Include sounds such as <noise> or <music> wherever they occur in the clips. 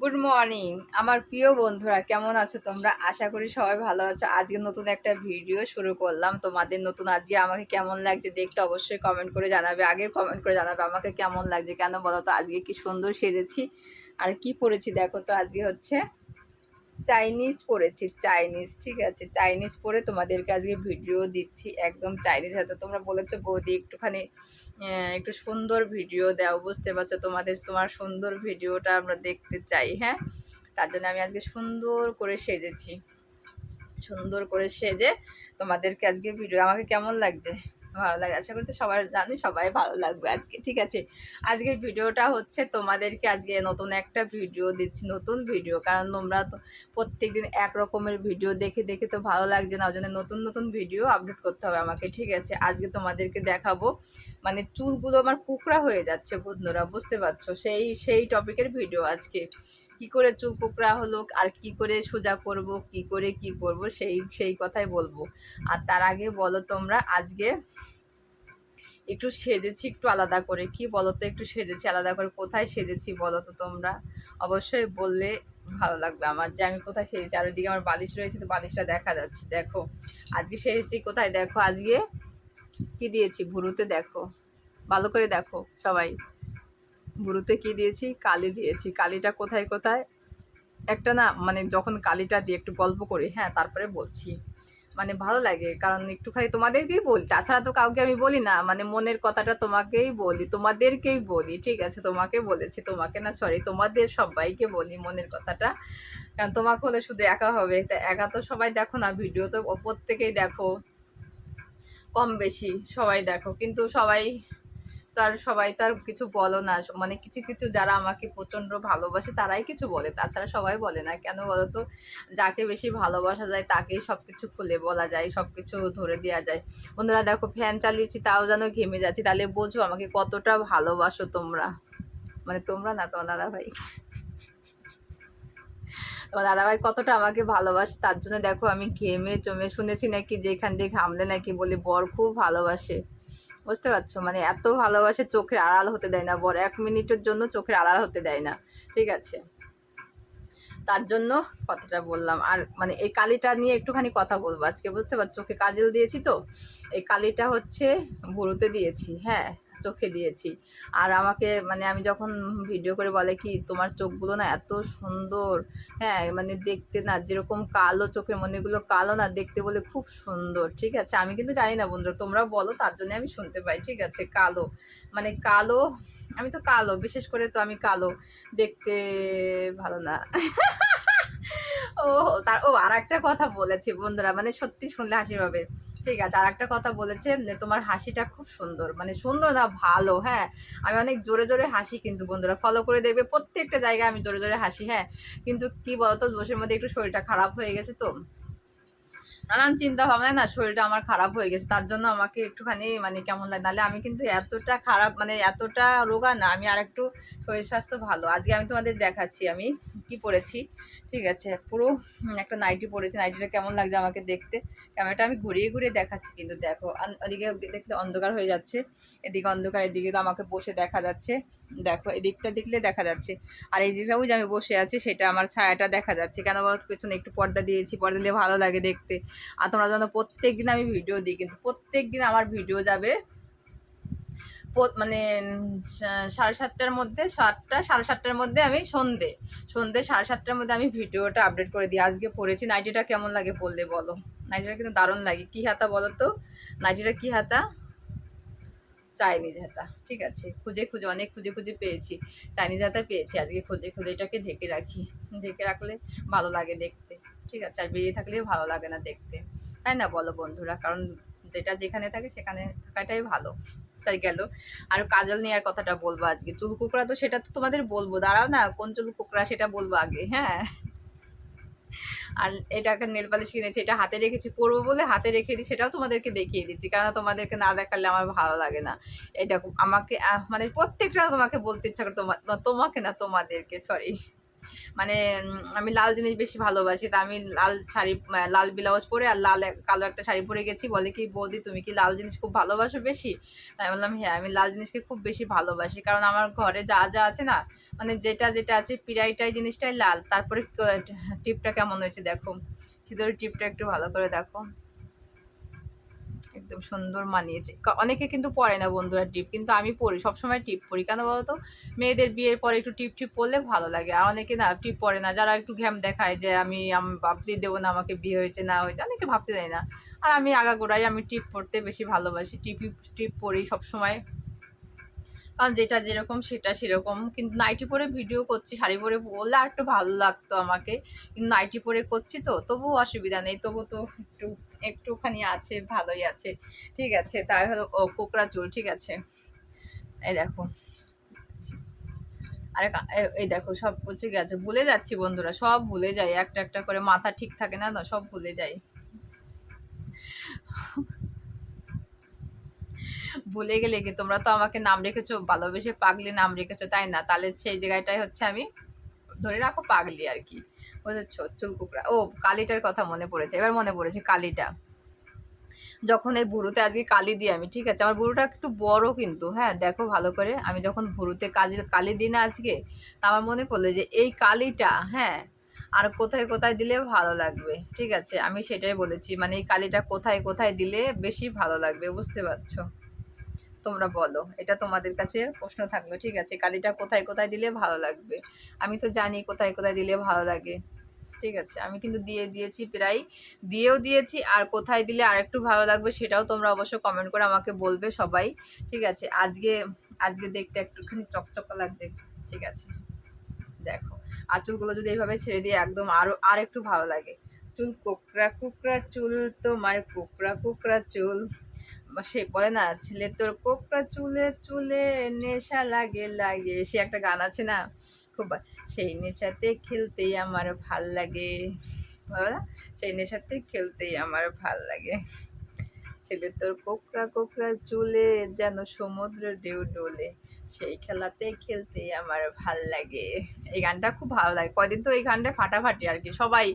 Good morning আমার প্রিয় বন্ধুরা, কেমন আছো তোমরা? আশা করি সবাই ভালো আছো। আজকে নতুন একটা ভিডিও শুরু করলাম। তোমাদের নতুন আজকে আমাকে কেমন লাগছে দেখতে অবশ্যই কমেন্ট করে জানাবে। আগে কমেন্ট করে জানাবে আমাকে কেমন লাগছে, কেন বলো তো? আজকে কি সুন্দর সেজেছি। আর কি পড়েছি দেখো তো আজকে হচ্ছে চাইনিজ পড়েছি চাইনিজ ঠিক আছে? চাইনিজ পরে তোমাদেরকে আজকে ভিডিও দিচ্ছি, একদম চাইনিজ হয়তো তোমরা বলেছ, বৌদি, একটুখানি একটু সুন্দর ভিডিও দাও, বুঝতে পারছ? তোমাদের, তোমার সুন্দর ভিডিওটা আমরা দেখতে চাই হ্যাঁ? তার জন্য আমি আজকে সুন্দর করে সেজেছি। সুন্দর করে সেজে তোমাদেরকে আজকে ভিডিও আমাকে কেমন লাগছে? ভালো লাগে। আশা করি তো সবার জানি, সবাই ভালো লাগবে আজকে, ঠিক আছে? আজকের ভিডিওটা হচ্ছে তোমাদেরকে আজকে নতুন একটা ভিডিও দিচ্ছি, নতুন ভিডিও। কারণ তোমরা তো প্রত্যেকদিন এক রকমের ভিডিও দেখে দেখে তো ভালো লাগছে না। ওই জন্য নতুন নতুন ভিডিও আপলোড করতে হবে আমাকে, ঠিক আছে? আজকে তোমাদেরকে দেখাবো মানে চুলগুলো আমার কুকড়া হয়ে যাচ্ছে বন্ধুরা, বুঝতে পারছ? সেই সেই টপিকের ভিডিও আজকে। কি করে চুল কুকড়া হলো, আর কি করে সোজা করব, কি করে কি করব, সেই সেই কথাই বলব। আর তার আগে বলো তোমরা, আজকে একটু সেজেছি একটু আলাদা করে। কি বলো তো একটু সেজেছি আলাদা করে। কোথায় সেজেছি বলো তো তোমরা? অবশ্যই বললে ভালো লাগবে আমার যে আমি কোথায় সেজেছি। আর ওইদিকে আমার বালিশ রয়েছে, তো বালিশটা দেখা যাচ্ছে। দেখো, আজকে সেজেছি কোথায়? দেখো, আজকে কি দিয়েছি? ভুরুতে দেখো। ভালো করে দেখো সবাই। ভুরুতে কি দিয়েছি? কালি দিয়েছি। কালিটা কোথায় কোথায়? একটা না মানে যখন কালিটা দিয়ে একটু গল্প করি হ্যাঁ তারপরে বলছি। মানে ভালো লাগে, কারণ একটুখানি তোমাদেরকেই বলি, তাছাড়া তো কাউকে আমি বলি না মানে মনের কথাটা তোমাকেই বলি, তোমাদেরকেই বলি, ঠিক আছে? তোমাকে বলেছি, তোমাকে না সরি তোমাদের সবাইকে বলি মনের কথাটা। কারণ তোমাকে হলে শুধু একা হবে, তা একা তো সবাই দেখো না, ভিডিও তো প্রত্যেকেই দেখো। কম বেশি সবাই দেখো, কিন্তু সবাই তার সবাই তার কিছু বলো না। মানে কিছু কিছু যারা আমাকে প্রচণ্ড ভালোবাসে তারাই কিছু বলে। তাছাড়া সবাই বলে না, কেন বলো তো? যাকে বেশি ভালোবাসা যায় তাকেই সব কিছু খুলে বলা যায় সব কিছু ধরে দেওয়া যায়। বন্ধুরা দেখো ফ্যান চালিয়েছি, তাও যেন ঘেমে যাচ্ছি। তাহলে বোঝো আমাকে কতটা ভালোবাসো তোমরা? মানে তোমরা না তোমার দাদা ভাই তোমার দাদাভাই কতটা আমাকে ভালোবাসে, তার জন্য দেখো আমি ঘেমে চমে শুনেছি নাকি, যেখান দিয়ে ঘামলে নাকি বলে, বর খুব ভালোবাসে। বুঝতে পারছ? মানে এত ভালোবাসে চোখের আড়াল হতে দেয় না, বড় এক মিনিটের জন্য চোখের আড়াল হতে দেয় না, ঠিক আছে? তার জন্য কথাটা বললাম। আর মানে এই কালিটা নিয়ে একটুখানি কথা বলব আজকে, বুঝতে পারছ? চোখে কাজল দিয়েছি তো, এই কালিটা হচ্ছে ভুরুতে দিয়েছি হ্যাঁ? চোখে দিয়েছি। আর আমাকে মানে আমি যখন ভিডিও করে বলে কি, তোমার চোখগুলো না এত সুন্দর। হ্যাঁ মানে দেখতে না যেরকম কালো চোখের মনেগুলো কালো না দেখতে বলে খুব সুন্দর, ঠিক আছে? আমি কিন্তু জানি না বন্ধুরা তোমরা বলো, তার জন্য আমি শুনতে পাই, ঠিক আছে? কালো মানে কালো, আমি তো কালো, বিশেষ করে তো আমি কালো, দেখতে ভালো না। <laughs> ও, তার, ও আর একটা কথা বলেছে, বন্ধুরা মানে সত্যি শুনলে হাসি পাবে। ঠিক আছে আর একটা কথা বলেছে তোমার হাসিটা খুব সুন্দর মানে সুন্দর না, ভালো হ্যাঁ? আমি অনেক জোরে জোরে হাসি কিন্তু, বন্ধুরা ফলো করে দেখবে, প্রত্যেকটা জায়গায় আমি জোরে জোরে হাসি হ্যাঁ? কিন্তু কি বলতো, বসের মধ্যে একটু শরীরটা খারাপ হয়ে গেছে তো। নানান চিন্তা ভাবনায় না, শরীরটা আমার খারাপ হয়ে গেছে, তার জন্য আমাকে একটুখানি মানে কেমন লাগে, নাহলে আমি কিন্তু এতটা খারাপ মানে এতটা রোগা না, আমি আর একটু শরীর স্বাস্থ্য ভালো। আজকে আমি তোমাদের দেখাচ্ছি, আমি কি পরেছি ঠিক আছে, পুরো একটা নাইটি পরেছি নাইটিটা কেমন লাগছে আমাকে দেখতে? ক্যামেরাটা আমি ঘুরিয়ে ঘুরিয়ে দেখাচ্ছি কিন্তু দেখো ওদিকে দেখলে অন্ধকার হয়ে যাচ্ছে, এদিকে অন্ধকার, এদিকে তো আমাকে বসে দেখা যাচ্ছে, দেখো, এদিকটা দেখলে দেখা যাচ্ছে, আর এদিকটাও যে আমি বসে আছি সেটা আমার ছায়াটা দেখা যাচ্ছে, কেন বলতো পেছনে একটু পর্দা দিয়েছি, পর্দা দিলে ভালো লাগে দেখতে, আর তোমরা জানো প্রত্যেক দিন আমি ভিডিও দিই, কিন্তু প্রত্যেক দিন আমার ভিডিও যাবে মানে সাড়ে সাতটার মধ্যে, সাতটা, সাড়ে সাতটার মধ্যে আমি সন্ধে সন্ধে সাড়ে সাতটার মধ্যে আমি ভিডিওটা আপডেট করে দিই। আজকে পড়েছি, নাইটিটা কেমন লাগে বললে বলো? নাইটিটা কিন্তু দারুণ লাগে। কী হাতা বলো তো? নাইটিটা কী হাতা? চাইনিজ হাতা। ঠিক আছে, খুঁজে খুঁজে, অনেক খুঁজে খুঁজে পেয়েছি। চাইনিজ হাতা পেয়েছি, আজকে খুঁজে খুঁজে এটাকে ঢেকে রাখি। ঢেকে রাখলে ভালো লাগে দেখতে। ঠিক আছে, আর বেরিয়ে থাকলেও ভালো লাগে না দেখতে। তাই না বলো বন্ধুরা? কারণ যেটা যেখানে থাকে সেখানে থাকাটাই ভালো। তাই গেল? আর কাজল নেওয়ার কথাটা বলব আজকে। চুল কুকড়া তো সেটা তো তোমাদের বলব। দাঁড়াও না, কোন চুল কুকড়া সেটা বলব আগে হ্যাঁ? আর এটা একটা নেল পালিশ কিনেছি, এটা হাতে রেখেছি, পরবো বলে হাতে রেখে দিই, সেটাও তোমাদেরকে দেখিয়ে দিচ্ছি কারণ তোমাদেরকে না দেখালে আমার ভালো লাগে না। এটা আমাকে মানে প্রত্যেকটা তোমাকে বলতে ইচ্ছা করে তোমাকে না তোমাদেরকে সরি মানে আমি লাল জিনিস বেশি ভালোবাসি। তা আমি লাল শাড়ি লাল ব্লাউজ পরে আর লাল কালো একটা শাড়ি পরে গেছি। বলে কি, বৌদি, তুমি কি লাল জিনিস খুব ভালোবাসো বেশি? তাই বললাম হ্যাঁ আমি লাল জিনিসকে খুব বেশি ভালোবাসি। কারণ আমার ঘরে যা যা আছে না মানে যেটা যেটা আছে, পিরাইটাই জিনিসটাই লাল। তারপরে টিপটা কেমন হয়েছে দেখো। সিঁদুরের টিপটা একটু ভালো করে দেখো। একদম সুন্দর মানিয়েছে। অনেকে কিন্তু পরে না বন্ধুরা টিপ কিন্তু আমি পরি সবসময় টিপ পরি কেন বলতো? মেয়েদের বিয়ের পরে একটু টিপ টিপ পরলে ভালো লাগে। আর অনেকে না টিপ পরে না, যারা একটু ঘ্যাম দেখায় যে আমি ভাবতে দেবো না আমাকে বিয়ে হয়েছে, না হয়েছে, অনেকে ভাবতে দেয় না। আর আমি আগাগোড়াই আমি টিপ পরতে বেশি ভালোবাসি টিপি টিপ পরি সবসময়। কারণ যেটা যেরকম সেটা সেরকম। কিন্তু নাইটি পরে ভিডিও করছি, শাড়ি পরে বললে আর একটু ভালো লাগতো আমাকে। কিন্তু নাইটি পরে করছি তো, তবুও অসুবিধা নেই তবু তো একটু একটুখানি আছে, ভালোই আছে। ঠিক আছে, তাই হলো কোকড়া চুল, ঠিক আছে। এই দেখো। আরে এই দেখো, সব কিছু গেছে। ভুলে যাচ্ছি বন্ধুরা, সব ভুলে যাই। একটা একটা করে মাথা ঠিক থাকে না না, সব ভুলে যাই। ভুলে গেলে কি তোমরা তো আমাকে নাম রেখেছো, ভালোবেসে পাগলি নাম রেখেছো, তাই না? তাহলে সেই জায়গাটাই হচ্ছে আমি। ধরে রাখো পাগলি আর কি। বুঝেছ চুল কুকড়া। ও, কালিটার কথা মনে পড়েছে। এবার মনে পড়েছে কালিটা। যখন এই ভুরুতে আজকে কালি দিই আমি, ঠিক আছে? আমার ভুরুটা একটু বড় কিন্তু হ্যাঁ দেখো ভালো করে। আমি যখন ভুরুতে কাজের কালি দিই না আজকে, তা আমার মনে পড়ল যে এই কালিটা হ্যাঁ আর কোথায় কোথায় দিলে ভালো লাগবে, ঠিক আছে? আমি সেটাই বলেছি। মানে এই কালিটা কোথায় কোথায় দিলে বেশি ভালো লাগবে, বুঝতে পারছ? তোমরা বলো। এটা তোমাদের কাছে প্রশ্ন থাকল, ঠিক আছে? কালিটা কোথায় কোথায় দিলে ভালো লাগবে? আমি তো জানি কোথায় কোথায় দিলে ভালো লাগে, ঠিক আছে? আমি কিন্তু দিয়ে দিয়েছি প্রায়, দিয়েও দিয়েছি, আর কোথায় দিলে আর একটু ভালো লাগবে সেটাও তোমরা অবশ্য কমেন্ট করে আমাকে বলবে সবাই, ঠিক আছে? আজকে আজকে দেখতে একটুখানি চকচকা লাগছে, ঠিক আছে? দেখো আর চুলগুলো যদি এইভাবে ছেড়ে দিয়ে একদম আরও আর একটু ভালো লাগে। চুল কোকড়া কোকড়া চুল, তোমার কোকড়া কোকড়া চুল। সে বলে না, ছেলে তোর কোকড়া চুলে চুলে নেশা লাগে লাগে। সে একটা গান আছে না, খুব সেই নেশাতে খেলতেই আমার ভালো লাগে। সেই নেশাতে খেলতেই আমার ভালো লাগে। ছেলে তোর কোকড়া কোকড়া চুলে যেন সমুদ্র ঢেউ ডোলে সেই খেলাতে খেলতে আমার ভালো লাগে। এই গানটা খুব ভালো লাগে। কয়দিন তো এই গানটা ফাটাফাটি আর কি। সবাই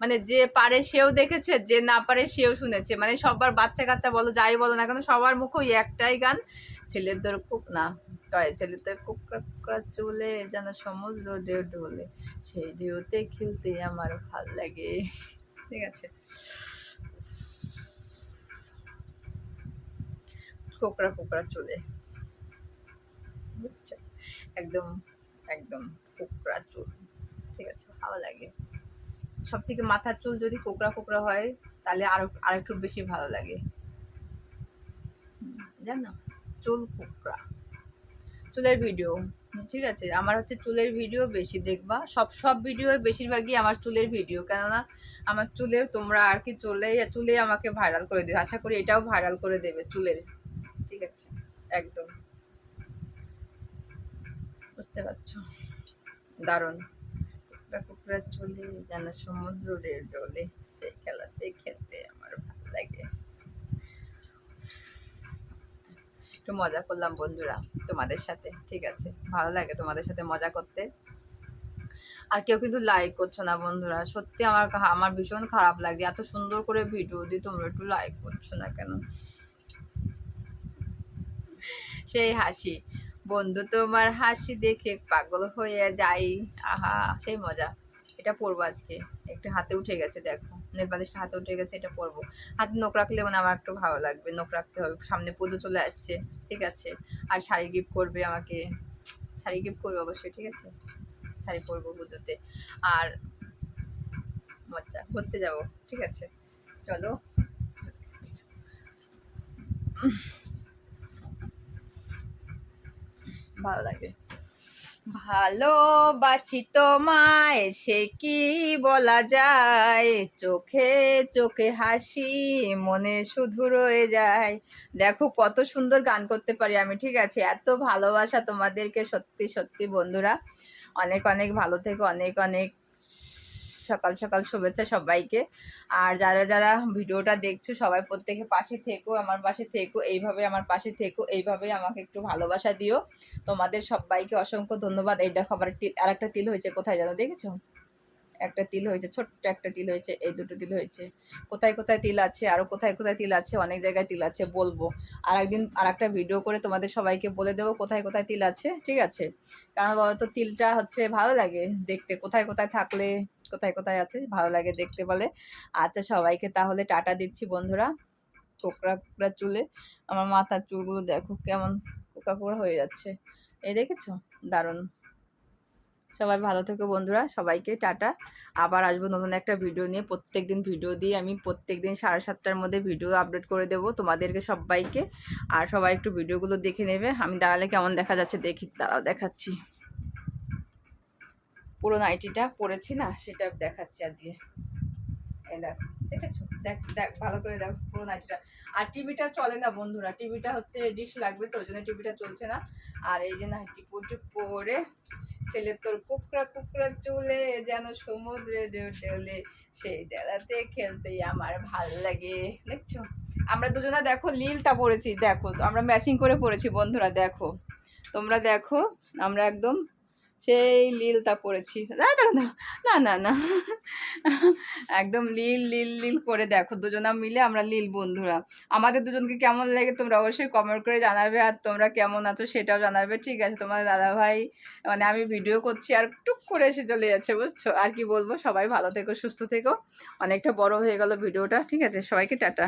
মানে যে পারে সেও দেখেছে, যে না পারে সেও শুনেছে। মানে সবার বাচ্চা কাচ্চা বলো, যাই বলো না কেন, সবার মুখে ওই একটাই গান, ছেলেদের কুক না কয় ছেলেদের কুকরা চলে যেন সমুদ্র ঢেউ ডোলে সেই ঢেউতে খেলতে আমার ভালো লাগে। ঠিক আছে। কোকড়া কোকড়া চলে। একদম একদম কোকড়া চুল, ঠিক আছে, ভালো লাগে। সব থেকে মাথার চুল যদি কোকড়া কোকড়া হয়, তাহলে আরও আর একটু বেশি ভালো লাগে। জানো? চুল কোকড়া। চুলের ভিডিও ঠিক আছে? আমার হচ্ছে চুলের ভিডিও বেশি দেখবা। সব সব ভিডিও বেশিরভাগই আমার চুলের ভিডিও কেননা, আমার চুলে তোমরা আর কি চুলে চুলে আমাকে ভাইরাল করে দেবে। আশা করি এটাও ভাইরাল করে দেবে চুলের। ঠিক আছে? একদম। বুঝতে পারছ? দারুণ। টুকরা টুকরা চলে, যেন সমুদ্র ডোলে সেই খেলাতে খেলতে আমার ভালো লাগে। একটু মজা করলাম বন্ধুরা তোমাদের সাথে, ঠিক আছে? ভালো লাগে তোমাদের সাথে মজা করতে। আর কেউ কিন্তু লাইক করছ না বন্ধুরা, সত্যি আমার আমার ভীষণ খারাপ লাগে। এত সুন্দর করে ভিডিও দিই তোমরা একটু লাইক করছ না কেন? সেই হাসি। বন্ধু, তোমার হাসি দেখে পাগল হয়ে যাই। আহা, সেই মজা। এটা পরবো আজকে। একটু হাতে উঠে গেছে, দেখো। নেপালিশটা হাতে উঠে গেছে, এটা পরবো। হাতে নখ রাখলে মানে আমার একটু ভালো লাগবে। নখ রাখতে হবে। সামনে পুজো চলে আসছে, ঠিক আছে? আর শাড়ি গিফট করবে আমাকে। শাড়ি গিফট করবে অবশ্যই, ঠিক আছে? শাড়ি পরবো পুজোতে। আর মজা, ঘুরতে যাব, ঠিক আছে? চলো। ভালো লাগে ভালোবাসি তোমায়, সে কি বলা যায়? চোখে চোখে হাসি, মনে শুধু রয়ে যায়। দেখো কত সুন্দর গান করতে পারি আমি, ঠিক আছে? এত ভালোবাসা তোমাদেরকে সত্যি সত্যি বন্ধুরা। অনেক অনেক ভালো থেকে, অনেক অনেক সকাল সকাল শুভেচ্ছা সবাইকে। আর যারা যারা ভিডিওটা দেখছ, সবাই প্রত্যেকে পাশে থেকো, আমার পাশে থেকো, এইভাবে আমার পাশে থেকো, এইভাবে আমাকে একটু ভালোবাসা দিও। তোমাদের সবাইকে অসংখ্য ধন্যবাদ। এই দেখো আবার তিল আর একটা তিল হয়েছে, কোথায় জানো দেখেছ? একটা তিল হয়েছে, ছোট্ট একটা তিল হয়েছে, এই দুটো তিল হয়েছে। কোথায় কোথায় তিল আছে আরও কোথায় কোথায় তিল আছে, অনেক জায়গায় তিল আছে, বলব। আর একদিন আর একটা ভিডিও করে তোমাদের সবাইকে বলে দেবো কোথায় কোথায় তিল আছে, ঠিক আছে? কারণ বাবা তো তিলটা হচ্ছে ভালো লাগে দেখতে, কোথায় কোথায় থাকলে কোথায় কোথায় আছে? ভালো লাগে দেখতে বলে। আচ্ছা সবাইকে তাহলে টাটা দিচ্ছি বন্ধুরা। কোকড়া কোকড়া চুলে। আমার মাথার চুলগুলো দেখো কেমন কোকড়া কোকড়া হয়ে যাচ্ছে। এই দেখেছ? দারুণ। সবাই ভালো থেকো বন্ধুরা। সবাইকে টাটা। আবার আসব নতুন একটা ভিডিও নিয়ে। প্রত্যেক দিন ভিডিও দিয়ে আমি প্রত্যেক দিন সাড়ে সাতটার মধ্যে ভিডিও আপলোড করে দেবো তোমাদেরকে সবাইকে। আর সবাই একটু ভিডিওগুলো দেখে নেবে। আমি দাঁড়ালে কেমন দেখা যাচ্ছে দেখি, দাঁড়াও দেখাচ্ছি। পুরো নাইটিটা পরেছি না, সেটা দেখাচ্ছি আজকে। দেখো, দেখেছ? দেখ দেখ, ভালো করে দেখো পুরো নাইটিটা আর টিভিটা চলে না বন্ধুরা, টিভিটা হচ্ছে ডিশ লাগবে তো, ওই জন্য টিভিটা চলছে না। আর এই যে নাইটি পুটি পরে ছেলে তোর কুকরা কুকরা চুলে যেন সমুদ্রে ডেলে সেই ডেলাতে খেলতেই আমার ভালো লাগে। দেখছ? আমরা দুজনে দেখো, লীলটা পরেছি দেখো। তো আমরা ম্যাচিং করে পরেছি বন্ধুরা দেখো। তোমরা দেখো, আমরা একদম সেই লীলটা পরেছি না না না না না না। একদম লীল লীল লীল করে দেখো, দুজনা মিলে আমরা লীল বন্ধুরা। আমাদের দুজনকে কেমন লাগে তোমরা অবশ্যই কমেন্ট করে জানাবে, আর তোমরা কেমন আছো সেটাও জানাবে। ঠিক আছে তোমার দাদা ভাই মানে আমি ভিডিও করছি আর টুক করে এসে চলে যাচ্ছে, বুঝছ? আর কি বলব? সবাই ভালো থেকো, সুস্থ থেকো। অনেকটা বড় হয়ে গেল ভিডিওটা ঠিক আছে, সবাইকে টাটা।